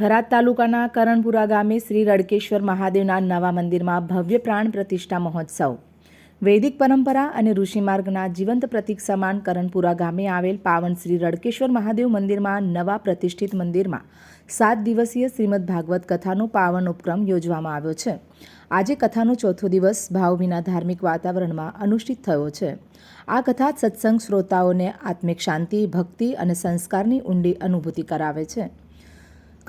થરાદ તાલુકાના કરણપુરા ગામે શ્રી રડકેશ્વર મહાદેવના નવા મંદિરમાં ભવ્ય પ્રાણ પ્રતિષ્ઠા મહોત્સવ. વૈદિક પરંપરા અને ઋષિમાર્ગના જીવંત પ્રતીક સમાન કરણપુરા ગામે આવેલ પાવન શ્રી રડકેશ્વર મહાદેવ મંદિરમાં નવા પ્રતિષ્ઠિત મંદિરમાં સાત દિવસીય શ્રીમદ ભાગવત કથાનો પાવન ઉપક્રમ યોજવામાં આવ્યો છે. આજે કથાનો ચોથો દિવસ ભાવભીના ધાર્મિક વાતાવરણમાં અનુષ્ઠિત થયો છે. આ કથા સત્સંગ શ્રોતાઓને આત્મિક શાંતિ, ભક્તિ અને સંસ્કારની ઊંડી અનુભૂતિ કરાવે છે.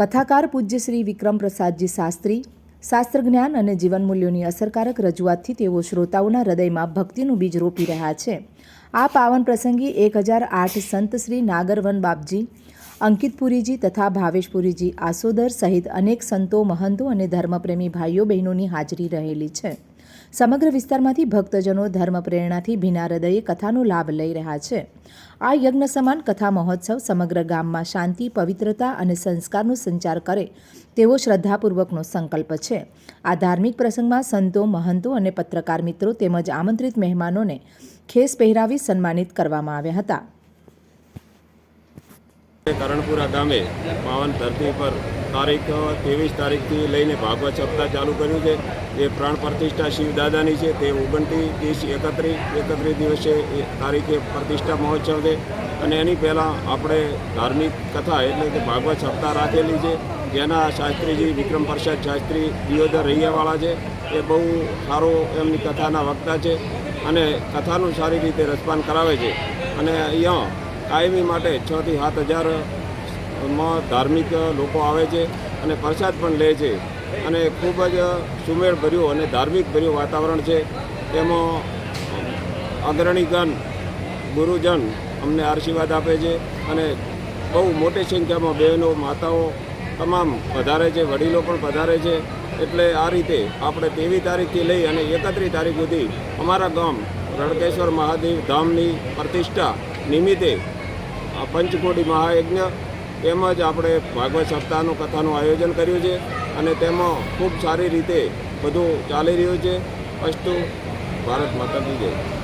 કથાકાર પૂજ્ય શ્રી વિક્રમ પ્રસાદજી શાસ્ત્રી શાસ્ત્ર જ્ઞાન અને જીવન મૂલ્યોની અસરકારક રજૂઆતથી તેઓ શ્રોતાઓના હૃદયમાં ભક્તિનું બીજ રોપી રહ્યા છે. આ પાવન પ્રસંગે એક હજાર આઠ સંત શ્રી નાગરવન બાપજી અંકિતપુરીજી તથા ભાવેશપુરીજી આસોદર સહિત અનેક સંતો, મહંતો અને ધર્મપ્રેમી ભાઈઓ બહેનોની હાજરી રહેલી છે. સમગ્ર વિસ્તારમાંથી ભક્તજનો ધર્મ પ્રેરણાથી ભીના હૃદયે કથાનો લાભ લઈ રહ્યા છે. આ યજ્ઞ સમાન કથા મહોત્સવ સમગ્ર ગામમાં શાંતિ, પવિત્રતા અને સંસ્કારનો સંચાર કરે તેવો શ્રદ્ધાપૂર્વકનો સંકલ્પ છે. આ ધાર્મિક પ્રસંગમાં સંતો, મહંતો અને પત્રકાર મિત્રો તેમજ આમંત્રિત મહેમાનોને ખેસ પહેરાવી સન્માનિત કરવામાં આવ્યા હતા. કરણપુરા ગામે પાવન ધરતી પર તારીખ, ત્રેવીસ તારીખથી લઈને ભાગવત સપ્તાહ ચાલુ કર્યું છે. જે પ્રાણ પ્રતિષ્ઠા શિવદાદાની છે, તે ઓગણત્રીસ એકત્રીસ એકત્રીસ દિવસે તારીખે પ્રતિષ્ઠા મહોત્સવ છે. અને એની પહેલાં આપણે ધાર્મિક કથા એટલે કે ભાગવત સપ્તાહ રાખેલી છે. જેના શાસ્ત્રીજી વિક્રમ પ્રસાદ શાસ્ત્રી દિયોદર રૈયાવાળા છે. એ બહુ સારો એમની કથાના વક્તા છે અને કથાનું સારી રીતે રસપાન કરાવે છે. અને અહીંયા કાયમી માટે છ થી સાત હજારમાં ધાર્મિક લોકો આવે છે અને પ્રસાદ પણ લે છે. અને ખૂબ જ સુમેળ ભર્યું અને ધાર્મિક ભર્યું વાતાવરણ છે. એમાં અગ્રણીગણ ગુરુજન અમને આશીર્વાદ આપે છે અને બહુ મોટી સંખ્યામાં બહેનો, માતાઓ તમામ વધારે છે, વડીલો પણ વધારે છે. એટલે આ રીતે આપણે તેવી તારીખથી લઈ અને એકત્રીસ તારીખ સુધી અમારા ગામ રણકેશ્વર મહાદેવ ધામની પ્રતિષ્ઠા નિમિત્તે આ પંચકોટી મહાયજ્ઞ તેમજ આપણે ભાગવત સપ્તાહનું કથાનું આયોજન કર્યું છે અને તેમાં ખૂબ સારી રીતે બધું ચાલી રહ્યું છે. અસ્તુ, ભારત માતા કી જય.